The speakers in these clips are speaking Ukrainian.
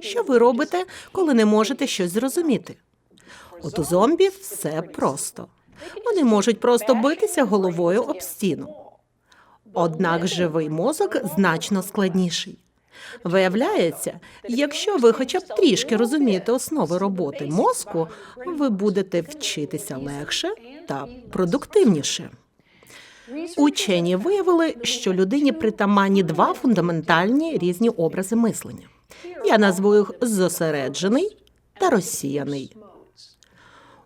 Що ви робите, коли не можете щось зрозуміти? От у зомбі все просто. Вони можуть просто битися головою об стіну. Однак живий мозок значно складніший. Виявляється, якщо ви хоча б трішки розумієте основи роботи мозку, ви будете вчитися легше та продуктивніше. Учені виявили, що людині притаманні два фундаментальні різні образи мислення. Я назву їх зосереджений та розсіяний.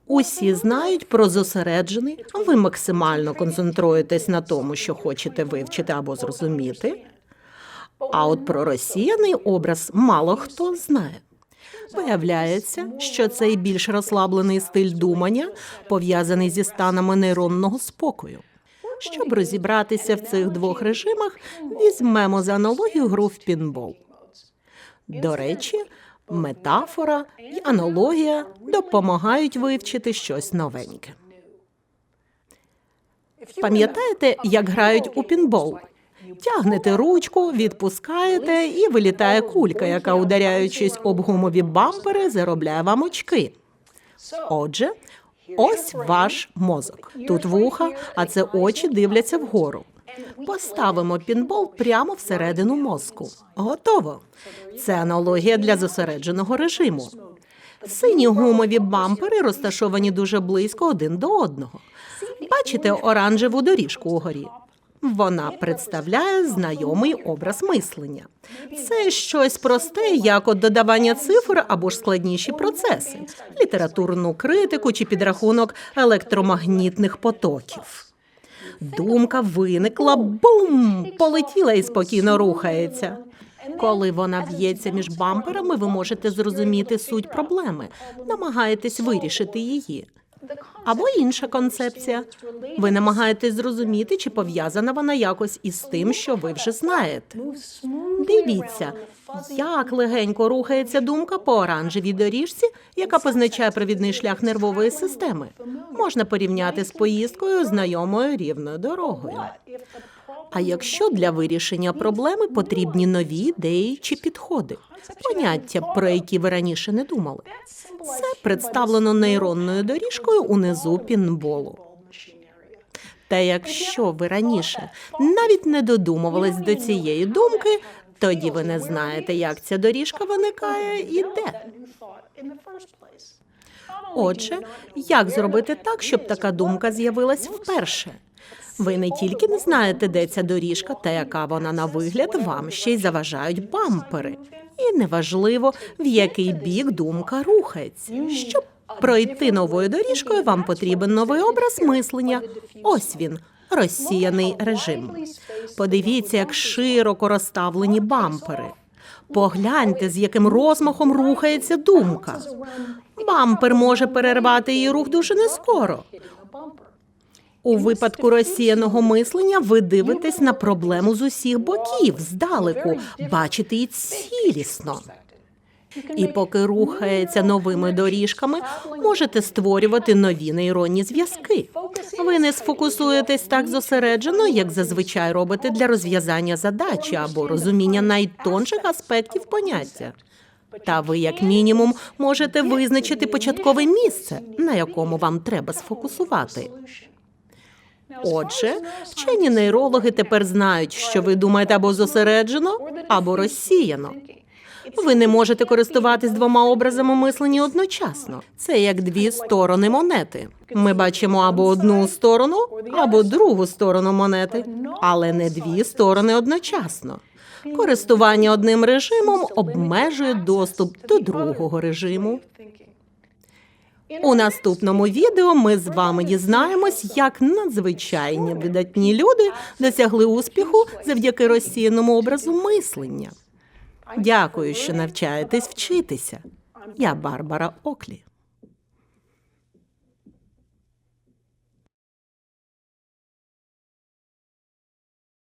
Усі знають про зосереджений. Ви максимально концентруєтесь на тому, що хочете вивчити або зрозуміти. А от про розсіяний образ мало хто знає. Виявляється, що цей більш розслаблений стиль думання пов'язаний зі станами нейронного спокою. Щоб розібратися в цих двох режимах, візьмемо за аналогію гру в пінбол. До речі, метафора і аналогія допомагають вивчити щось новеньке. Пам'ятаєте, як грають у пінбол? Тягнете ручку, відпускаєте, і вилітає кулька, яка, ударяючись об гумові бампери, заробляє вам очки. Отже, ось ваш мозок. Тут вуха, а це очі дивляться вгору. Поставимо пінбол прямо всередину мозку. Готово. Це аналогія для зосередженого режиму. Сині гумові бампери розташовані дуже близько один до одного. Бачите оранжеву доріжку угорі? Вона представляє знайомий образ мислення. Це щось просте, як от додавання цифр або ж складніші процеси, літературну критику чи підрахунок електромагнітних потоків. Думка виникла, бум! Полетіла і спокійно рухається. Коли вона б'ється між бамперами, ви можете зрозуміти суть проблеми, намагаєтесь вирішити її. Або інша концепція. Ви намагаєтесь зрозуміти, чи пов'язана вона якось із тим, що ви вже знаєте. Дивіться, як легенько рухається думка по оранжевій доріжці, яка позначає провідний шлях нервової системи. Можна порівняти з поїздкою знайомою рівною дорогою. А якщо для вирішення проблеми потрібні нові ідеї чи підходи, поняття, про які ви раніше не думали, це представлено нейронною доріжкою унизу пінболу. Та якщо ви раніше навіть не додумувались до цієї думки, тоді ви не знаєте, як ця доріжка виникає і де. Отже, як зробити так, щоб така думка з'явилась вперше? Ви не тільки не знаєте, де ця доріжка та яка вона на вигляд, вам ще й заважають бампери. І неважливо, в який бік думка рухається. Щоб пройти новою доріжкою, вам потрібен новий образ мислення. Ось він. Розсіяний режим. Подивіться, як широко розставлені бампери. Погляньте, з яким розмахом рухається думка. Бампер може перервати її рух дуже нескоро. У випадку розсіяного мислення ви дивитесь на проблему з усіх боків, здалеку, бачите її цілісно. І поки рухається новими доріжками, можете створювати нові нейронні зв'язки. Ви не сфокусуєтесь так зосереджено, як зазвичай робите для розв'язання задачі або розуміння найтонших аспектів поняття. Та ви, як мінімум, можете визначити початкове місце, на якому вам треба сфокусувати. Отже, вчені нейрологи тепер знають, що ви думаєте або зосереджено, або розсіяно. Ви не можете користуватись двома образами мислення одночасно. Це як дві сторони монети. Ми бачимо або одну сторону, або другу сторону монети, але не дві сторони одночасно. Користування одним режимом обмежує доступ до другого режиму. У наступному відео ми з вами дізнаємось, як надзвичайні видатні люди досягли успіху завдяки розсіяному образу мислення. Дякую, що навчаєтесь вчитися. Я Барбара Оклі.